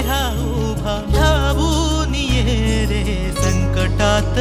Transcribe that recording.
उभा धावून ये रे संकटात